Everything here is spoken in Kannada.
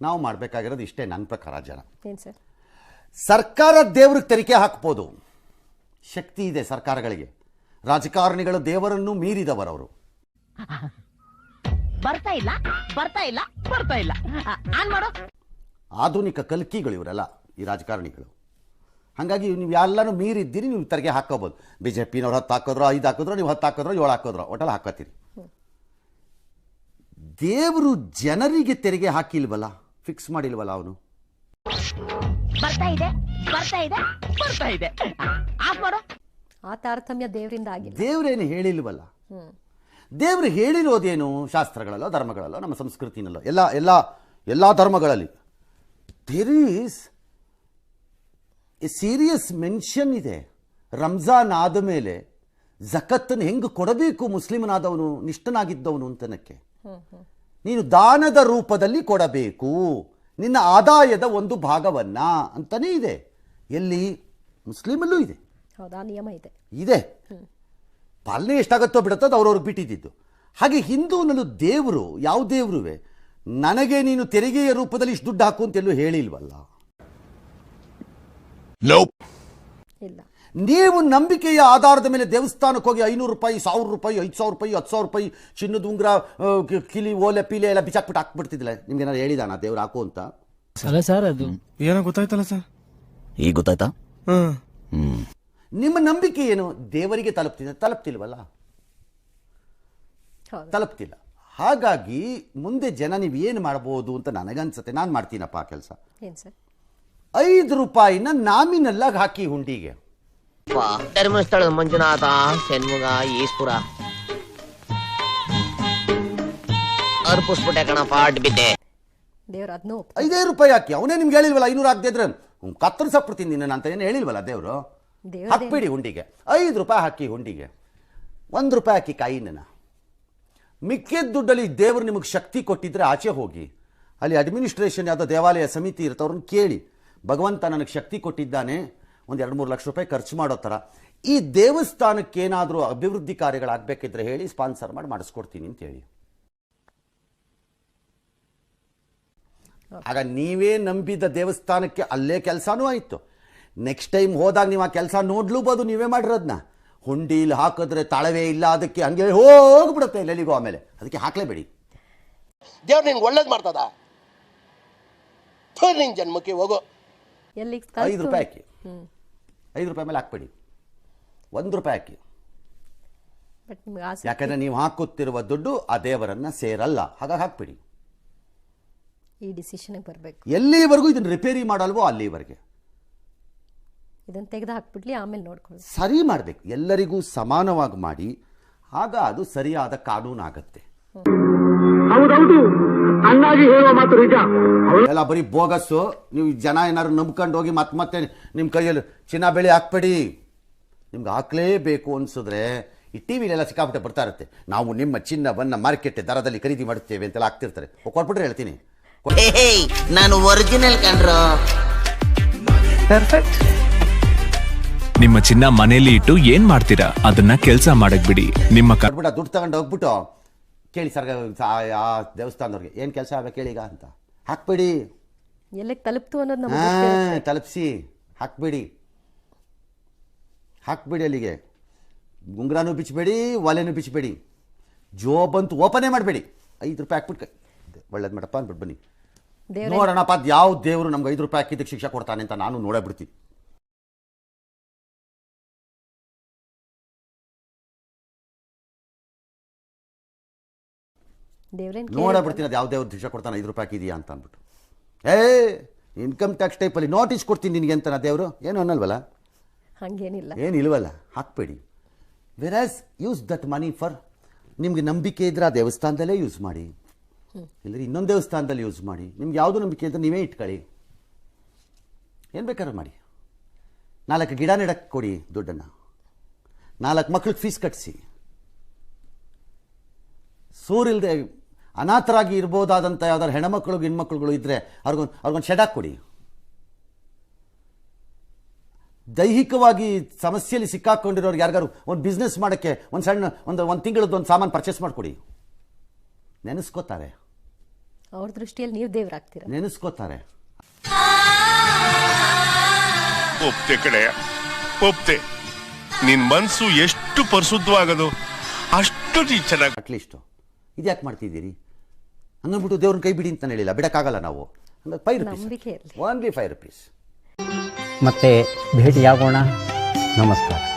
ನಾವು ಮಾಡಬೇಕಾಗಿರೋದು ಇಷ್ಟೇ ನನ್ನ ಪ್ರಕಾರ ಜನ. ಏನು ಸರ್? ಸರ್ಕಾರ ದೇವ್ರಿಗೆ ತೆರಿಗೆ ಹಾಕ್ಬೋದು. ಶಕ್ತಿ ಇದೆ ಸರ್ಕಾರಗಳಿಗೆ. ರಾಜಕಾರಣಿಗಳು ದೇವರನ್ನು ಮೀರಿದವರವರು ಬರ್ತಾ ಇಲ್ಲ ಬರ್ತಾ ಇಲ್ಲ ಬರ್ತಾ ಇಲ್ಲ. ಆನ್ ಮಾಡು. ಆಧುನಿಕ ಕಲ್ಕಿಗಳು ಇವರೆಲ್ಲ ಈ ರಾಜಕಾರಣಿಗಳು. ಹಾಗಾಗಿ ನೀವು ಎಲ್ಲನೂ ಮೀರಿದ್ದೀರಿ ನೀವು ತೆರಿಗೆ ಹಾಕೋಬೋದು ಬಿ ಜೆ ಪಿನವ್ರು ಹತ್ತು ಹಾಕಿದ್ರೋ ಐದು ಹಾಕಿದ್ರು ನೀವು ಹತ್ತು ಹಾಕಿದ್ರು ಏಳು ಹಾಕಿದ್ರೋ ಒಟ್ಟಲ್ಲಿ ಹಾಕೋತೀರಿ ದೇವರು ಜನರಿಗೆ ತೆರಿಗೆ ಹಾಕಿಲ್ವಲ್ಲ? ಫಿಕ್ಸ್ ಮಾಡಿಲ್ವಲ್ಲ ಅವನು? ಬರ್ತಾ ಇದೆ ಬರ್ತಾ ಇದೆ ಬರ್ತಾ ಇದೆ. ಆಫ್ ಮಾಡು. ಆ ತಾರತಮ್ಯ ದೇವರಿಂದ ಆಗಿಲ್ಲ ದೇವರೇನು ಹೇಳಿಲ್ವಲ್ಲ? ದೇವ್ರು ಹೇಳಿರೋದೇನು ಶಾಸ್ತ್ರಗಳಲ್ಲೋ ಧರ್ಮಗಳಲ್ಲೋ ನಮ್ಮ ಸಂಸ್ಕೃತಿನಲ್ಲೋ ಎಲ್ಲ ಎಲ್ಲ ಎಲ್ಲ ಧರ್ಮಗಳಲ್ಲಿ? There is a serious mention ಇದೆ. ರಂಜಾನ್ ಆದ ಮೇಲೆ ಜಕತ್ತನ್ನು ಹೆಂಗೆ ಕೊಡಬೇಕು ಮುಸ್ಲಿಮನಾದವನು ನಿಷ್ಠನಾಗಿದ್ದವನು ಅಂತನಕ್ಕೆ. ನೀನು ದಾನದ ರೂಪದಲ್ಲಿ ಕೊಡಬೇಕು. ನಿನ್ನ ಆದಾಯದ ಒಂದು ಭಾಗವನ್ನ ಅಂತಲೇ ಇದೆ. ಎಲ್ಲಿ? ಮುಸ್ಲಿಮಲ್ಲೂ ಇದೆ. ಹೌದಾ? ನಿಯಮ ಇದೆ. ಇದೆ. ಪಾಲನೆ ಎಷ್ಟಾಗತ್ತೋ ಬಿಡುತ್ತೋ ಅದು ಅವ್ರವ್ರಿಗೆ ಬಿಟ್ಟಿದ್ದಿದ್ದು ಹಾಗೆ ಹಿಂದೂನಲ್ಲೂ ದೇವರು ಯಾವ ದೇವರುವೆ? ನನಗೆ ನೀನು ತೆರಿಗೆಯ ರೂಪದಲ್ಲಿ ಇಷ್ಟು ದುಡ್ಡು ಹಾಕು ಅಂತ ಎಲ್ಲೂ ಹೇಳಿಲ್ವಲ್ಲ ಇಲ್ಲ. ನೀವು ನಂಬಿಕೆಯ ಆಧಾರದ ಮೇಲೆ ದೇವಸ್ಥಾನಕ್ಕೆ ಹೋಗಿ ಐನೂರು ರೂಪಾಯಿ ಸಾವಿರ ರೂಪಾಯಿ ಐದು ಸಾವಿರ ರೂಪಾಯಿ ಹತ್ತು ಸಾವಿರ ರೂಪಾಯಿ ಚಿನ್ನದ ಉಂಗುರ ಕಿಲಿ ಓಲೆ ಪೀಲೆ ಎಲ್ಲ ಬಿಚಾಕ್ಬಿಟ್ಟು ಹಾಕ್ಬಿಡ್ತಿದ್ದಿಲ್ಲ. ನಿಮ್ಗೆ ಏನಾದ್ರು ಹೇಳಿದಾನ ದೇವ್ರು ಹಾಕು ಅಂತ? ಅಲ್ಲ ಸರ್ ಅದು ಏನೋ ಗೊತ್ತಾಯ್ತಲ್ಲ ಸರ್. ಈಗ ಗೊತ್ತಾಯ್ತಾ? ಹ್ಮ್. ನಿಮ್ಮ ನಂಬಿಕೆ ಏನು? ದೇವರಿಗೆ ತಲುಪ್ತಿದೆ ತಲುಪ್ತಿಲ್ವಲ್ಲ? ತಲುಪ್ತಿಲ್ಲ. ಹಾಗಾಗಿ ಮುಂದೆ ಜನ ನೀವು ಏನು ಮಾಡ್ಬೋದು ಅಂತ ನನಗನ್ಸುತ್ತೆ. ನಾನು ಮಾಡ್ತೀನಪ್ಪ ಆ ಕೆಲಸ. ಐದು ರೂಪಾಯಿನ ನಾಮಿನಲ್ಲಾಗಿ ಹಾಕಿ ಹುಂಡಿಗೆ. ಧರ್ಮಸ್ಥಳದ ಮಂಜುನಾಥ ಶಣ್ಮುಗ ಈಶ್ವರ. ಅರ್ಪಿಸ್ಬಿಟ್ಟೆ ಕಣಪ್ಪ ಪಾಟ್ ಬಿದ್ದೆ. ದೇವ್ರ ಅದನ್ನೂ ಐದೇ ರೂಪಾಯಿ ಹಾಕಿ ಅವನೇ ನಿಮ್ಗೆ ಹೇಳಿಲ್ವಲ್ಲ ಐನೂರು ಹಾಕ್ದೇ ಇದ್ರೆ? ಕತ್ತರಿಸಕ್ಬಿಡ್ತೀನಿ ನಿನ್ನ ಅಂತ ಏನು ಹೇಳಿಲ್ವಲ್ಲ ದೇವರು? ಹಾಕ್ಬಿಡಿ ಹುಂಡಿಗೆ. ಐದು ರೂಪಾಯಿ ಹಾಕಿ ಹುಂಡಿಗೆ. ಒಂದು ರೂಪಾಯಿ ಹಾಕಿ ಕಾಯಿನ ಮಿಕ್ಕಿದ ದುಡ್ಡಲ್ಲಿ ದೇವರು ನಿಮಗೆ ಶಕ್ತಿ ಕೊಟ್ಟಿದ್ರೆ ಆಚೆ ಹೋಗಿ. ಅಲ್ಲಿ ಅಡ್ಮಿನಿಸ್ಟ್ರೇಷನ್ ಯಾವುದೋ ದೇವಾಲಯ ಸಮಿತಿ ಇರುತ್ತೆ ಅವ್ರನ್ನ ಕೇಳಿ. ಭಗವಂತ ನನಗೆ ಶಕ್ತಿ ಕೊಟ್ಟಿದ್ದಾನೆ. ಒಂದು ಎರಡು ಮೂರು ಲಕ್ಷ ರೂಪಾಯಿ ಖರ್ಚು ಮಾಡೋ ಥರ. ಈ ದೇವಸ್ಥಾನಕ್ಕೆ ಏನಾದರೂ ಅಭಿವೃದ್ಧಿ ಕಾರ್ಯಗಳಾಗಬೇಕಿದ್ರೆ ಹೇಳಿ ಸ್ಪಾನ್ಸರ್ ಮಾಡಿ ಮಾಡಿಸ್ಕೊಡ್ತೀನಿ ಅಂತ ಹೇಳಿ. ಆಗ ನೀವೇ ನಂಬಿದ ದೇವಸ್ಥಾನಕ್ಕೆ ಅಲ್ಲೇ ಕೆಲಸನೂ ಆಯಿತು. ನೆಕ್ಸ್ಟ್ ಟೈಮ್ ಹೋದಾಗ ನೀವು ಆ ಕೆಲಸ ನೋಡ್ಲೂಬೋದು ನೀವೇ ಮಾಡಿರೋದನ್ನ ಹುಂಡೀಲಿ ಹಾಕಿದ್ರೆ ತಾಳವೇ ಇಲ್ಲ ಅದಕ್ಕೆ ಹಂಗೆ ಹೋಗ್ಬಿಡುತ್ತೆ ಎಲ್ಲೆಲ್ಲಿಗೂ ಆಮೇಲೆ. ಅದಕ್ಕೆ ಹಾಕ್ಲೇಬೇಡಿ. ದೇವ್ರು ನಿಂಗೆ ಒಳ್ಳೇದು ಮಾಡ್ತದ? ನಿನ್ ಜನ್ಮಕ್ಕೆ ಹೋಗೋ. ಎಲ್ಲಿಗೆ ಐದು ರೂಪಾಯಿ ಹಾಕಿ ಐದು ರೂಪಾಯಿ ಮೇಲೆ ಹಾಕ್ಬೇಡಿ. ಒಂದು ರೂಪಾಯಿ ಹಾಕಿ. ಯಾಕಂದ್ರೆ ನೀವು ಹಾಕುತ್ತಿರುವ ದುಡ್ಡು ಆ ದೇವರನ್ನ ಸೇರಲ್ಲ. ಹಾಗಾಗಿ ಹಾಕ್ಬಿಡಿ. ಈ ಡಿಸಿಷನ್ಗೆ ಬರಬೇಕು. ಎಲ್ಲಿವರೆಗೂ ಇದನ್ನು ರಿಪೇರಿ ಮಾಡಲ್ವೋ ಅಲ್ಲಿವರೆಗೆ. ಇದನ್ನು ತೆಗೆದು ಹಾಕ್ಬಿಡ್ಲಿ ಆಮೇಲೆ ನೋಡ್ಕೊಳ್ಳಿ ಸರಿ ಮಾಡಬೇಕು. ಎಲ್ಲರಿಗೂ ಸಮಾನವಾಗಿ ಮಾಡಿ. ಆಗ ಅದು ಸರಿಯಾದ ಕಾನೂನಾಗತ್ತೆ. ಹೌದೌದು. ಅಣ್ಣಾಜಿ ಹೇಳುವ ಮಾತು ನಿಜ. ಎಲ್ಲ ಬರೀ ಬೋಗಸ್ಸು. ನೀವು ಜನ ಏನಾದ್ರು ನಂಬ್ಕೊಂಡು ಹೋಗಿ ಮತ್ತೆ ಮತ್ತೆ ನಿಮ್ಮ ಕೈಯಲ್ಲಿ ಚಿನ್ನ ಬೆಳೆ ಹಾಕ್ಬೇಡಿ. ನಿಮ್ಗೆ ಹಾಕ್ಲೇಬೇಕು ಅನ್ಸಿದ್ರೆ ಈ ಟಿ ವಿಲೆಲ್ಲ ಸಿಕ್ಕಾಪಟ್ಟೆ ಬರ್ತಾ ಇರುತ್ತೆ. ನಾವು ನಿಮ್ಮ ಚಿನ್ನವನ್ನು ಮಾರ್ಕೆಟ್ ದರದಲ್ಲಿ ಖರೀದಿ ಮಾಡುತ್ತೇವೆ ಅಂತೆಲ್ಲ ಹಾಕ್ತಿರ್ತಾರೆ. ಕೊಟ್ಬಿಟ್ರೆ ಹೇಳ್ತೀನಿ. ನಾನು ಒರಿಜಿನಲ್ ಪರ್ಫೆಕ್ಟ್ ನಿಮ್ಮ ಚಿನ್ನ ಮನೆಯಲ್ಲಿ ಇಟ್ಟು ಏನ್ ಮಾಡ್ತೀರಾ? ಅದನ್ನ ಕೆಲಸ ಮಾಡಕ್ ಬಿಡಿ. ನಿಮ್ಮ ಕಟ್ಬಿಡ ಕೊಟ್ಬಿಟ್ಟು ದುಡ್ಡು ತಗೊಂಡು ಹೋಗ್ಬಿಟ್ಟು ಕೇಳಿ ಸರ್ ಆ ದೇವಸ್ಥಾನದವ್ರಿಗೆ ಏನು ಕೆಲಸ ಆಗ್ಬೇಕು ಕೇಳಿ ಈಗ ಅಂತ. ಹಾಕ್ಬೇಡಿ. ಎಲ್ಲಿಗೆ ತಲುಪ್ತು ಅನ್ನೋದು ಹಾ ತಲುಪಿಸಿ. ಹಾಕ್ಬೇಡಿ. ಹಾಕ್ಬೇಡಿ ಅಲ್ಲಿಗೆ. ಗುಂಗ್ರಾನು ಬಿಚ್ಚಬೇಡಿ ಒಲೆನೂ ಬಿಚ್ಚಬೇಡಿ ಜೋಬಂತೂ ಓಪನೇ ಮಾಡಬೇಡಿ. ಐದು ರೂಪಾಯಿ ಹಾಕ್ಬಿಟ್ಟು ಒಳ್ಳೇದು ಮಾಡಪ್ಪ ಅಂದ್ಬಿಟ್ಟು ಬನ್ನಿ. ನೋಡೋಣಪ್ಪ ಅದು ಯಾವ ದೇವರು ನಮ್ಗೆ ಐದು ರೂಪಾಯಿ ಹಾಕಿದ್ದಕ್ಕೆ ಶಿಕ್ಷೆ ಕೊಡ್ತಾನೆ ಅಂತ ನಾನು ನೋಡೇ ಬಿಡ್ತೀನಿ. ನೋಡೇ ಬಿಡ್ತೀನಿ ಅದು ಯಾವ ದೇವ್ರು ಶಿಕ್ಷೆ ಕೊಡ್ತಾನೆ ಐದು ರೂಪಾಯಿ ಹಾಕಿದೀಯಾ ಅಂತ ಅಂದ್ಬಿಟ್ಟು. ಏ ಇನ್ಕಮ್ ಟ್ಯಾಕ್ಸ್ ಟೈಪಲ್ಲಿ ನೋಟಿಸ್ ಕೊಡ್ತೀನಿ ನಿನಗೆ ಅಂತ ದೇವರು? ಏನು ಅನ್ನಲ್ವಲ್ಲ? ಹಂಗೇನಿಲ್ಲ. ಏನಿಲ್ವಲ್ಲ ಹಾಕ್ಬೇಡಿ ಹಾಕ್ಬೇಡಿ. Whereas use that money for ನಿಮ್ಗೆ ನಂಬಿಕೆ ಇದ್ರೆ ಆ ದೇವಸ್ಥಾನದಲ್ಲೇ ಯೂಸ್ ಮಾಡಿ. ಇಲ್ಲದ್ರೆ ಇನ್ನೊಂದು ದೇವಸ್ಥಾನದಲ್ಲಿ ಯೂಸ್ ಮಾಡಿ. ನಿಮ್ಗೆ ಯಾವುದು ನಂಬಿಕೆ ಇದ್ರೆ ನೀವೇ ಇಟ್ಕೊಳ್ಳಿ. ಏನು ಬೇಕಾದ್ರೂ ಮಾಡಿ. ನಾಲ್ಕು ಗಿಡ ನೆಡಕ್ಕೆ ಕೊಡಿ ದುಡ್ಡನ್ನು. ನಾಲ್ಕು ಮಕ್ಳಿಗೆ ಫೀಸ್ ಕಟ್ಟಿಸಿ ಸೂರಿಲ್ಲದೆ ಅನಾಥರಾಗಿ ಇರ್ಬೋದಾದಂಥ ಯಾವ್ದಾದ್ರು ಹೆಣ್ಮಕ್ಳು ಹೆಣ್ಮಕ್ಳುಗಳು ಇದ್ದರೆ ಅವ್ರಿಗೊಂದು ಅವ್ರಿಗೊಂದು ಶೆಡಾಕ್ ಕೊಡಿ ದೈಹಿಕವಾಗಿ ಸಮಸ್ಯೆಯಲ್ಲಿ ಸಿಕ್ಕಾಕೊಂಡಿರೋರಿಗೆ ಯಾರಿಗಾರು ಒಂದು ಬಿಸ್ನೆಸ್ ಮಾಡೋಕ್ಕೆ ಒಂದು ಸಣ್ಣ ಒಂದು ಒಂದು ತಿಂಗಳದ್ದು ಒಂದು ಸಾಮಾನು ಪರ್ಚೇಸ್ ಮಾಡಿಕೊಡಿ. ನೆನೆಸ್ಕೋತಾರೆ. ಅವ್ರ ದೃಷ್ಟಿಯಲ್ಲಿ ನೀವು ದೇವರಾಗ್ತೀರ ನೆನೆಸ್ಕೋತಾರೆ. ಒಪ್ತೆ ಕಡೆ ಒಪ್ತೆ. ನಿನ್ ಮನಸ್ಸು ಎಷ್ಟು ಪರಿಶುದ್ಧವಾಗದು ಅಷ್ಟು ಚೆನ್ನಾಗಿ ಅಟ್ಲೀಸ್ಟು ಇದ್ಯಾಕೆ ಮಾಡ್ತಿದ್ದೀರಿ? ಹಂಗನ್ಬಿಟ್ಟು ದೇವ್ರನ್ನ ಕೈ ಬಿಡಿ ಅಂತ ಹೇಳಿಲ್ಲ. ಬಿಡಕ್ಕಾಗಲ್ಲ ನಾವು. ಹಂಗಾಗಿ five rupees. Only five rupees ಮತ್ತೆ ಭೇಟಿಯಾಗೋಣ. ನಮಸ್ಕಾರ.